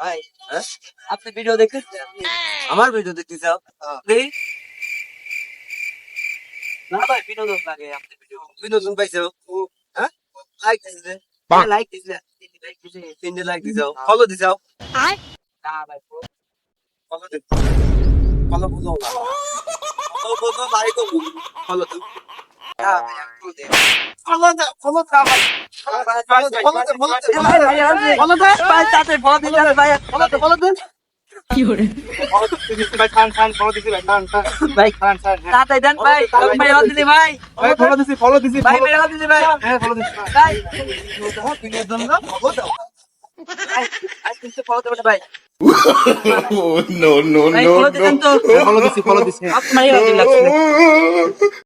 ভাই হ্যাঁ? আপনি ভিডিও দেখেছেন আমার ভিডিও দেখতে চাও? না ভাই বিনোদন লাগে আপনি ভিডিও বিনোদন পাইছো? হ্যাঁ? লাইক দিছে লাইক দিছে। লাইক দিছে তিনটে লাইক দিছাও ফলো দিছাও না ভাই ফলো দিছ। ফলো বুঝো না। ফলো বুঝো ভাই একটু ফলো দাও ফলো ফলো ভাই ভাই ফলো দে ভাই তাতে ফলো দিলে ভাই ফলো দে ফলো দে ফলো দিছি ভাই খান খান ফলো দিছি ভাই খান খান ভাই খান খান তাতে দেন ভাই ভাই ফলো দিলি ভাই ভাই ফলো দিছি ফলো দিছি ভাই ভাই ফলো দিলি ভাই হ্যাঁ ফলো দিছি ভাই বিনোদন না ফলো দাও ভাই আজ কিন্তু ফলো দেবেন ভাই no, no, ভাই no, ফলো দিলেন তো ফলো দিছি ফলো দিছি আপনারই লাগছে